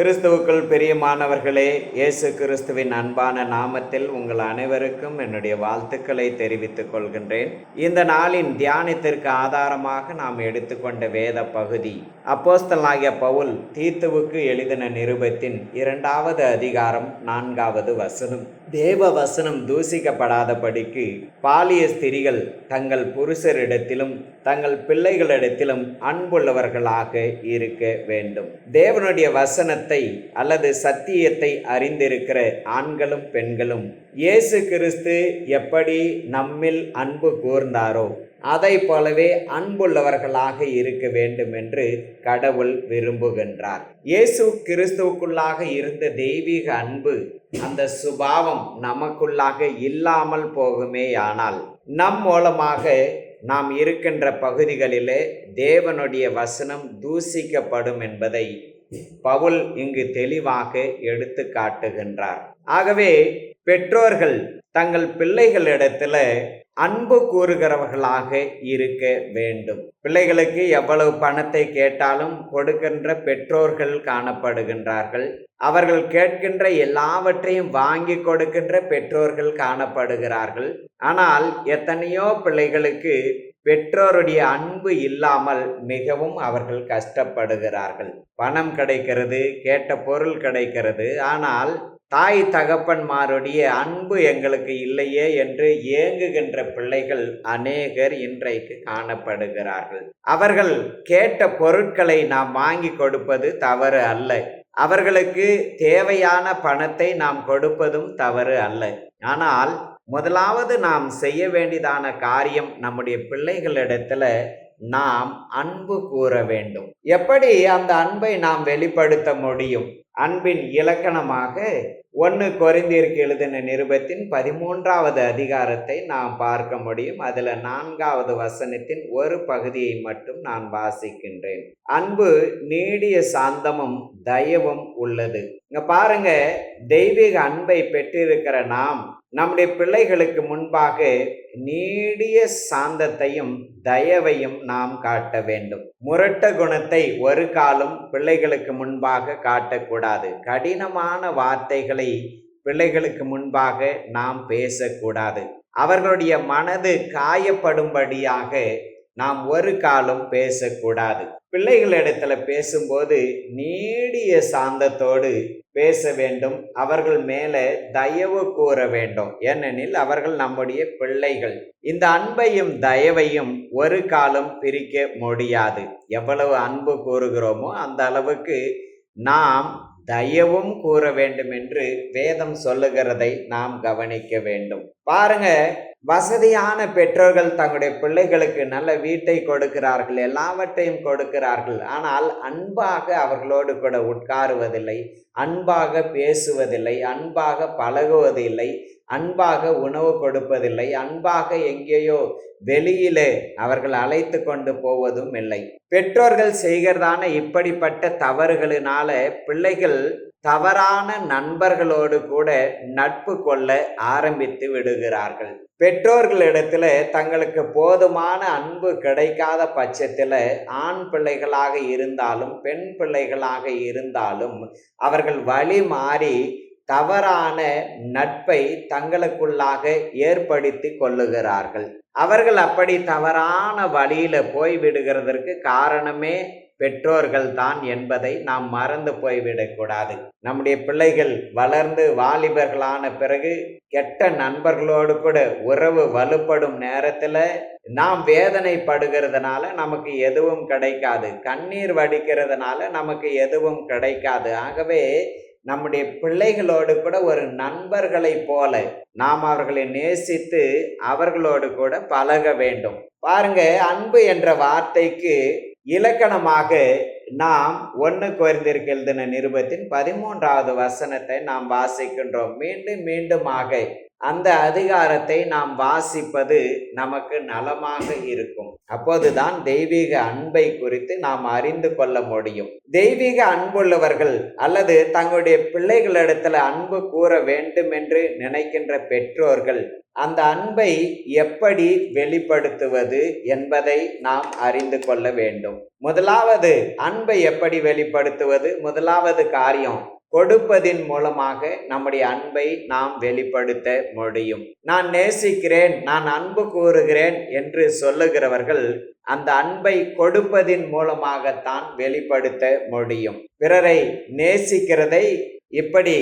கிறிஸ்துவுக்குள் பிரியமானவர்களே இயேசு கிறிஸ்துவின் அன்பான நாமத்தில் உங்கள் அனைவருக்கும் என்னுடைய வாழ்த்துக்களை தெரிவித்துக் கொள்கின்றேன். இந்த நாளின் தியானத்திற்கு ஆதாரமாக நாம் எடுத்துக்கொண்ட வேத பகுதி அப்போஸ்தலாகிய பவுல் தீத்துவுக்கு எழுதின நிருபத்தின் இரண்டாவது அதிகாரம் நான்காவது வசனம். தேவ வசனம் தூசிக்கப்படாதபடிக்கு பாலிய ஸ்திரிகள் தங்கள் புருஷரிடத்திலும் தங்கள் பிள்ளைகளிடத்திலும் அன்புள்ளவர்களாக இருக்க வேண்டும். தேவனுடைய வசனத்தை அல்லது சத்தியத்தை அறிந்திருக்கிற ஆண்களும் பெண்களும் இயேசு கிறிஸ்து எப்படி நம்மில் அன்பு கூர்ந்தாரோ அதை போலவே அன்புள்ளவர்களாக இருக்க வேண்டும் என்று கடவுள் விரும்புகின்றார். இயேசு கிறிஸ்துவுக்குள்ளாக இருந்த தெய்வீக அன்பு அந்த சுபாவம் நமக்குள்ளாக இல்லாமல் போகுமேயானால் நம் மூலமாக நாம் இருக்கின்ற பகுதிகளிலே தேவனுடைய வசனம் தூசிக்கப்படும் என்பதை பவுல் இங்கு தெளிவாக எடுத்து காட்டுகின்றார். ஆகவே பெற்றோர்கள் தங்கள் பிள்ளைகளிடத்தில் அன்பு கூறுகிறவர்களாக இருக்க வேண்டும். பிள்ளைகளுக்கு எவ்வளவு பணத்தை கேட்டாலும் கொடுக்கின்ற பெற்றோர்கள் காணப்படுகின்றார்கள். அவர்கள் கேட்கின்ற எல்லாவற்றையும் வாங்கி கொடுக்கின்ற பெற்றோர்கள் காணப்படுகிறார்கள். ஆனால் எத்தனையோ பிள்ளைகளுக்கு பெற்றோருடைய அன்பு இல்லாமல் மிகவும் அவர்கள் கஷ்டப்படுகிறார்கள். பணம் கிடைக்கிறது கேட்ட பொருள் கிடைக்கிறது. ஆனால் தாய் தகப்பன்மாருடைய அன்பு எங்களுக்கு இல்லையே என்று ஏங்குகின்ற பிள்ளைகள் அநேகர் இன்றைக்கு காணப்படுகிறார்கள். அவர்கள் கேட்ட பொருட்களை நாம் வாங்கி கொடுப்பது தவறு அல்ல. அவர்களுக்கு தேவையான பணத்தை நாம் கொடுப்பதும் தவறு அல்ல. ஆனால் முதலாவது நாம் செய்ய வேண்டியதான காரியம் நம்முடைய பிள்ளைகளிடத்துல நாம் அன்பு கூற வேண்டும். எப்படி அந்த அன்பை நாம் வெளிப்படுத்த முடியும்? அன்பின் இலக்கணமாக ஒன்று குறைந்திருக்கு எழுதின நிருபத்தின் பதிமூன்றாவது அதிகாரத்தை நாம் பார்க்க முடியும். அதில் நான்காவது வசனத்தின் ஒரு பகுதியை மட்டும் நான் வாசிக்கின்றேன். அன்பு நீடிய சாந்தமும் தயவும் உள்ளது. இங்க பாருங்க தெய்வீக அன்பை பெற்றிருக்கிற நாம் நம்முடைய பிள்ளைகளுக்கு முன்பாக நீடிய சாந்தத்தையும் தயவையும் நாம் காட்ட வேண்டும். முரட்ட குணத்தை ஒரு காலம் பிள்ளைகளுக்கு முன்பாக காட்டக்கூடாது. கடினமான வார்த்தைகளை பிள்ளைகளுக்கு முன்பாக நாம் பேசக்கூடாது. அவர்களுடைய மனது காயப்படும்படியாக நாம் ஒரு காலம் பேசக்கூடாது. பிள்ளைகளிடத்துல பேசும்போது நீடிய சாந்தத்தோடு பேச வேண்டும். அவர்கள் மேலே தயவு கூற வேண்டும். ஏனெனில் அவர்கள் நம்முடைய பிள்ளைகள். இந்த அன்பையும் தயவையும் ஒரு காலம் பிரிக்க முடியாது. எவ்வளவு அன்பு கூறுகிறோமோ அந்த அளவுக்கு நாம் தயவும் கூற வேண்டும் என்று வேதம் சொல்லுகிறதை நாம் கவனிக்க வேண்டும். பாருங்க வசதியான பெற்றோர்கள் தங்களுடைய பிள்ளைகளுக்கு நல்ல வீட்டை கொடுக்கிறார்கள் எல்லாவற்றையும் கொடுக்கிறார்கள். ஆனால் அன்பாக அவர்களோடு கூட உட்காருவதில்லை அன்பாக பேசுவதில்லை அன்பாக பழகுவதில்லை. அன்பாக உணவு கொடுப்பதில்லை. அன்பாக எங்கேயோ வெளியிலே அவர்கள் அழைத்து கொண்டு போவதும் இல்லை. பெற்றோர்கள் செய்கிறதான இப்படிப்பட்ட தவறுகளினால பிள்ளைகள் தவறான நண்பர்களோடு கூட நட்பு கொள்ள ஆரம்பித்து விடுகிறார்கள். பெற்றோர்களிடத்துல தங்களுக்கு போதுமான அன்பு கிடைக்காத பட்சத்தில் ஆண் பிள்ளைகளாக இருந்தாலும் பெண் பிள்ளைகளாக இருந்தாலும் அவர்கள் வழி மாறி தவறான நட்பை தங்களுக்குள்ளாக ஏற்படுத்தி கொள்ளுகிறார்கள். அவர்கள் அப்படி தவறான வழியில போய் விடுகிறதற்கு காரணமே பெற்றோர்கள் தான் என்பதை நாம் மறந்து போய்விடக்கூடாது நம்முடைய பிள்ளைகள் வளர்ந்து வாலிபர்களான பிறகு கெட்ட நண்பர்களோடு கூட உறவு வலுப்படும் நேரத்தில் நாம் வேதனைப்படுகிறதுனால நமக்கு எதுவும் கிடைக்காது. கண்ணீர் வடிக்கிறதுனால நமக்கு எதுவும் கிடைக்காது. ஆகவே நம்முடைய பிள்ளைகளோடு கூட ஒரு நண்பர்களை போல நாம் அவர்களை நேசித்து அவர்களோடு கூட பழக வேண்டும். பாருங்க அன்பு என்ற வார்த்தைக்கு இலக்கணமாக நாம் ஒன்று குறைந்திருக்கு எழுதின நிருபத்தின் பதிமூன்றாவது வசனத்தை நாம் வாசிக்கின்றோம். மீண்டும் மீண்டுமாக அந்த அதிகாரத்தை நாம் வாசிப்பது நமக்கு நலமாக இருக்கும். அப்போதுதான் தெய்வீக அன்பை குறித்து நாம் அறிந்து கொள்ள முடியும். தெய்வீக அன்புள்ளவர்கள் அல்லது தங்களுடைய பிள்ளைகளிடத்துல அன்பு கூற வேண்டும் என்று நினைக்கின்ற பெற்றோர்கள் அந்த அன்பை எப்படி வெளிப்படுத்துவது என்பதை நாம் அறிந்து கொள்ள வேண்டும். முதலாவது அன்பை எப்படி வெளிப்படுத்துவது? முதலாவது காரியம் கொடுப்பதின் மூலமாக நம்முடைய அன்பை நாம் வெளிப்படுத்த முடியும். நான் நேசிக்கிறேன் நான் அன்பு கூறுகிறேன் என்று சொல்லுகிறவர்கள் அந்த அன்பை கொடுப்பதின் மூலமாகத்தான் வெளிப்படுத்த முடியும். பிறரை நேசிக்கிறதை இப்படி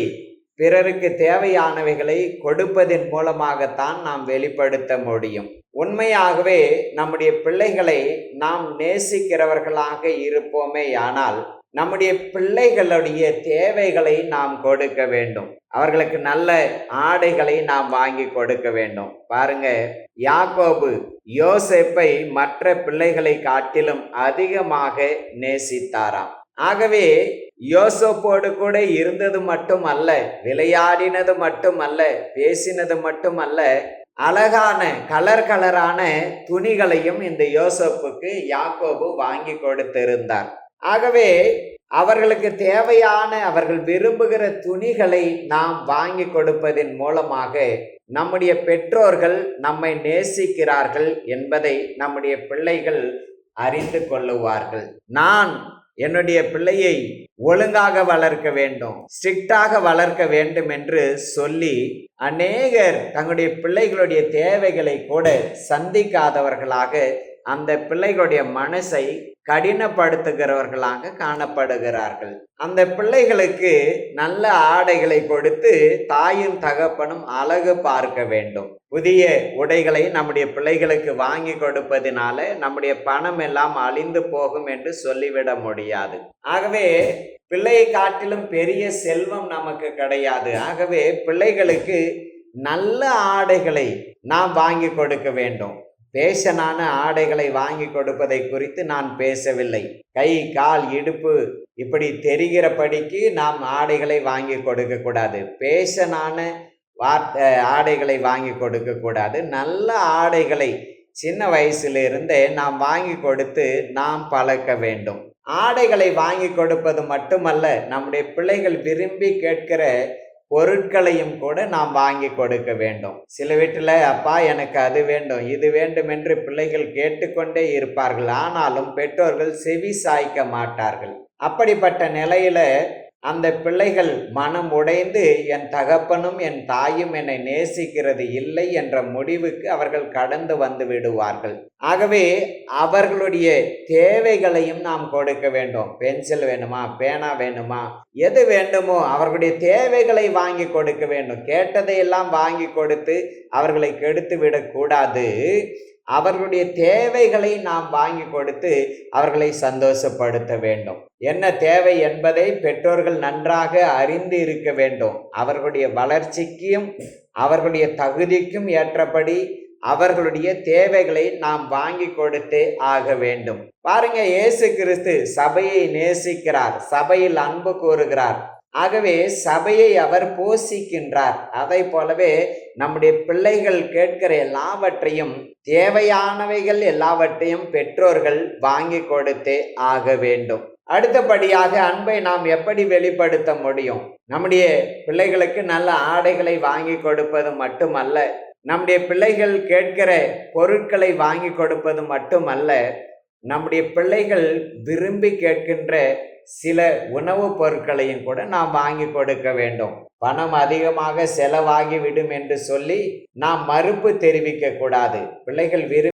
பிறருக்கு தேவையானவைகளை கொடுப்பதன் மூலமாகத்தான் நாம் வெளிப்படுத்த முடியும். உண்மையாகவே நம்முடைய பிள்ளைகளை நாம் நேசிக்கிறவர்களாக இருப்போமே ஆனால் நம்முடைய பிள்ளைகளுடைய தேவைகளை நாம் கொடுக்க வேண்டும். அவர்களுக்கு நல்ல ஆடைகளை நாம் வாங்கி கொடுக்க வேண்டும். பாருங்க யாக்கோபு யோசேப்பை மற்ற பிள்ளைகளை காட்டிலும் அதிகமாக நேசித்தாராம். ஆகவே யோசோப்போடு கூட இருந்தது மட்டும் அல்ல விளையாடினது மட்டும் அல்ல பேசினது மட்டும் அல்ல அழகான கலர் கலரான துணிகளையும் இந்த யோசப்புக்கு யாக்கோபு வாங்கி கொடுத்திருந்தார். ஆகவே அவர்களுக்கு தேவையான அவர்கள் விரும்புகிற துணிகளை நாம் வாங்கி கொடுப்பதன் மூலமாக நம்முடைய பெற்றோர்கள் நம்மை நேசிக்கிறார்கள் என்பதை நம்முடைய பிள்ளைகள் அறிந்து கொள்ளுவார்கள். நான் என்னுடைய பிள்ளையை ஒழுங்காக வளர்க்க வேண்டும் ஸ்ட்ரிக்டாக வளர்க்க வேண்டும் என்று சொல்லி அநேகர் தங்களுடைய பிள்ளைகளுடைய தேவைகளை கூட சந்திக்காதவர்களாக அந்த பிள்ளைகளுடைய மனசை கடினப்படுத்துகிறவர்களாக காணப்படுகிறார்கள். அந்த பிள்ளைகளுக்கு நல்ல ஆடைகளை கொடுத்து தாயும் தகப்பனும் அழகு பார்க்க வேண்டும். புதிய உடைகளை நம்முடைய பிள்ளைகளுக்கு வாங்கி கொடுப்பதினால நம்முடைய பணம் எல்லாம் அழிந்து போகும் என்று சொல்லிவிட முடியாது. ஆகவே பிள்ளையை காட்டிலும் பெரிய செல்வம் நமக்கு கிடையாது. ஆகவே பிள்ளைகளுக்கு நல்ல ஆடைகளை நாம் வாங்கி கொடுக்க வேண்டும். பேஷனான ஆடைகளை வாங்கி கொடுப்பதை குறித்து நான் பேசவில்லை. கை கால் இடுப்பு இப்படி தெரிகிறபடிக்கு நாம் ஆடைகளை வாங்கி கொடுக்க கூடாது பேஷனான வார்த்தை ஆடைகளை வாங்கி கொடுக்க கூடாது நல்ல ஆடைகளை சின்ன வயசிலிருந்தே நாம் வாங்கி கொடுத்து நாம் பழக்க வேண்டும். ஆடைகளை வாங்கி கொடுப்பது மட்டுமல்ல நம்முடைய பிள்ளைகள் விரும்பி கேட்கிற பொருட்களையும் கூட நாம் வாங்கி கொடுக்க வேண்டும். சில வீட்டில் அப்பா எனக்கு அது வேண்டும் இது வேண்டும் என்று பிள்ளைகள் கேட்டுக்கொண்டே இருப்பார்கள். ஆனாலும் பெற்றோர்கள் செவி சாய்க்க மாட்டார்கள். அப்படிப்பட்ட நிலையில அந்த பிள்ளைகள் மனம் உடைந்து என் தகப்பனும் என் தாயும் என்னை நேசிக்கிறது இல்லை என்ற முடிவுக்கு அவர்கள் கடந்து வந்து விடுவார்கள். ஆகவே அவர்களுடைய தேவைகளையும் நாம் கொடுக்க வேண்டும். பென்சில் வேணுமா? பேனா வேணுமா? எது வேண்டுமோ அவர்களுடைய தேவைகளை வாங்கி கொடுக்க வேண்டும். கேட்டதையெல்லாம் வாங்கி கொடுத்து அவர்களை கெடுத்து விடக்கூடாது அவர்களுடைய தேவைகளை நாம் வாங்கி கொடுத்து அவர்களை சந்தோஷப்படுத்த வேண்டும். என்ன தேவை என்பதை பெற்றோர்கள் நன்றாக அறிந்து இருக்க வேண்டும். அவர்களுடைய வளர்ச்சிக்கும் அவர்களுடைய தகுதிக்கும் ஏற்றபடி அவர்களுடைய தேவைகளை நாம் வாங்கி கொடுத்தே ஆக வேண்டும். பாருங்க இயேசு கிறிஸ்து சபையை நேசிக்கிறார் சபையில் அன்பு கூறுகிறார். ஆகவே சபையை அவர் போஷிக்கின்றார். அதை போலவே நம்முடைய பிள்ளைகள் கேட்கிற எல்லாவற்றையும் தேவையானவைகள் எல்லாவற்றையும் பெற்றோர்கள் வாங்கி கொடுத்தே ஆக வேண்டும். அடுத்தபடியாக அன்பை நாம் எப்படி வெளிப்படுத்த முடியும்? நம்முடைய பிள்ளைகளுக்கு நல்ல ஆடைகளை வாங்கி கொடுப்பது மட்டுமல்ல நம்முடைய பிள்ளைகள் கேட்கிற பொருட்களை வாங்கி கொடுப்பது மட்டுமல்ல நம்முடைய பிள்ளைகள் விரும்பி கேட்கின்ற சில உணவுப் பொருட்களையும் கூட நாம் வாங்கி கொடுக்க வேண்டும். பணம் அதிகமாக செலவாகி விடும் என்று சொல்லி நாம் மறுப்பு தெரிவிக்க கூடாது. பிள்ளைகள் விரும்பி